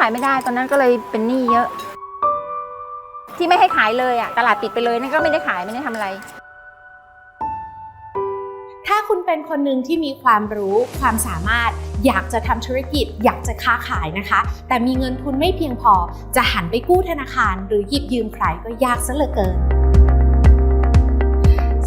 ขายไม่ได้ตอนนั้นก็เลยเป็นหนี้เยอะ ที่ไม่ให้ขายเลยอะตลาดปิดไปเลยนั่นก็ไม่ได้ขายไม่ได้ทำอะไร ถ้าคุณเป็นคนหนึ่งที่มีความรู้ความสามารถอยากจะทำธุรกิจอยากจะค้าขายนะคะ แต่มีเงินทุนไม่เพียงพอจะหันไปกู้ธนาคาร หรือหยิบยืมใครก็ยากซะเหลือเกิน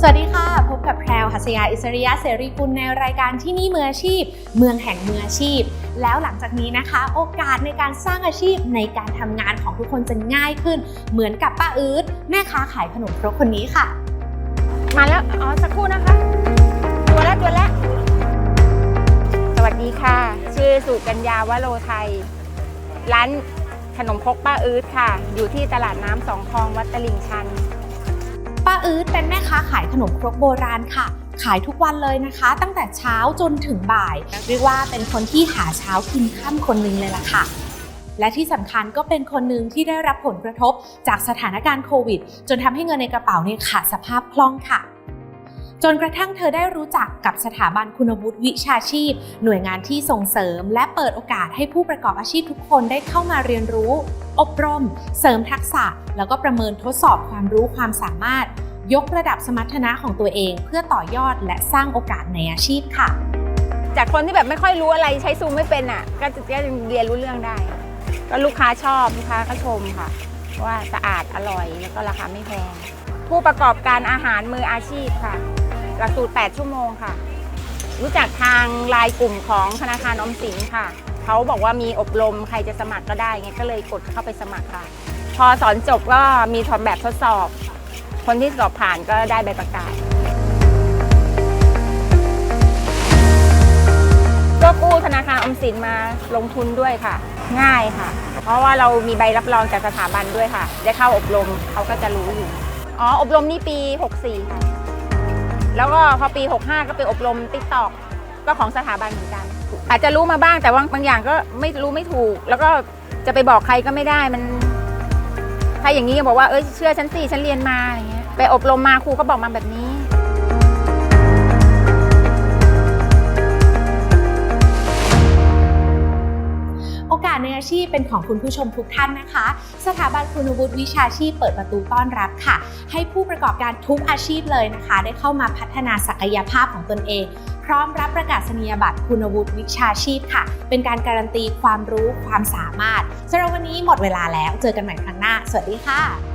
สวัสดีค่ะ พบกับแพรวหัสยาอิสริยะเสรีกุลในรายการที่นี่มืออาชีพ เมืองแห่งมืออาชีพ แล้วหลังจากนี้นะคะ โอกาสในการสร้างอาชีพในการทำงานของทุกคนจะง่ายขึ้น เหมือนกับป้าอืดแม่ค้าขายขนมครกคนนี้ค่ะ มาแล้วอ๋อสักครู่นะคะ ตัวแล้วตัวแล้วสวัสดีค่ะ ชื่อสุกัญญาวโรไทย ร้านขนมครกป้าอืดค่ะ อยู่ที่ตลาดน้ำสองคลองวัดตลิ่งชัน ป้าอืดเป็นแม่ค้าขายขนมครกโบราณค่ะ ขายทุกวันเลยนะคะ ตั้งแต่เช้าจนถึงบ่าย เรียกว่าเป็นคนที่หาเช้ากินข้ามคนหนึงเลยล่ะค่ะ และที่สำคัญก็เป็นคนหนึ่งที่ได้รับผลกระทบจากสถานการณ์โควิด จนทำให้เงินในกระเป๋าเนี่ยขาดสภาพคล่องค่ะ จนกระทั่งเธอได้รู้จักกับสถาบันคุณวุฒิวิชาชีพ หน่วยงานที่ส่งเสริม และเปิดโอกาสให้ผู้ประกอบอาชีพทุกคนได้เข้ามาเรียนรู้ อบรม เสริมทักษะ แล้วก็ประเมินทดสอบความรู้ความสามารถ ยกระดับสมรรถนะของตัวเอง เพื่อต่อยอดและสร้างโอกาสในอาชีพค่ะ จากคนที่แบบไม่ค่อยรู้อะไรใช้ซูมไม่เป็นอะ ก็จะเรียนรู้เรื่องได้ ก็ลูกค้าชอบลูกค้าก็ชมค่ะ ว่าสะอาดอร่อยแล้วก็ราคาไม่แพงผู้ประกอบการอาหารมืออาชีพค่ะ หลักสูตร 8 ชั่วโมงค่ะ รู้จักทางไลน์กลุ่มของธนาคารออมสินค่ะ เขาบอกว่ามีอบรมใครจะสมัครก็ได้ไงก็เลยกดเข้าไปสมัครค่ะ พอสอนจบก็มีทำแบบทดสอบ คนที่สอบผ่านก็ได้ใบประกาศ ก็กู้ธนาคารออมสินมาลงทุนด้วยค่ะ ง่ายค่ะ เพราะว่าเรามีใบรับรองจากสถาบันด้วยค่ะ ได้เข้าอบรมเขาก็จะรู้อยู่ อ๋อ อบรมนี่ปี 64ค่ะ แล้วก็พอปี 65 ก็ไปอบรมติ๊กตอกก็ของสถาบันเหมือนกัน อาจจะรู้มาบ้างแต่ว่าบางอย่างก็ไม่รู้ไม่ถูก แล้วก็จะไปบอกใครก็ไม่ได้มันถ้าอย่างนี้ก็บอกว่าเอ้ยเชื่อฉันสิฉันเรียนมาอะไรเงี้ยไปอบรมมาครูก็บอกมาแบบนี้ ชีพเป็นของคุณผู้ชมทุกท่านนะคะ สถาบันคุณวุฒิวิชาชีพเปิดประตูต้อนรับค่ะ ให้ผู้ประกอบการทุกอาชีพเลยนะคะ ได้เข้ามาพัฒนาศักยภาพของตนเอง พร้อมรับประกาศนียบัตรคุณวุฒิวิชาชีพค่ะ เป็นการการันตีความรู้ความสามารถสำหรับวันนี้หมดเวลาแล้วเจอกันใหม่ครั้งหน้า สวัสดีค่ะ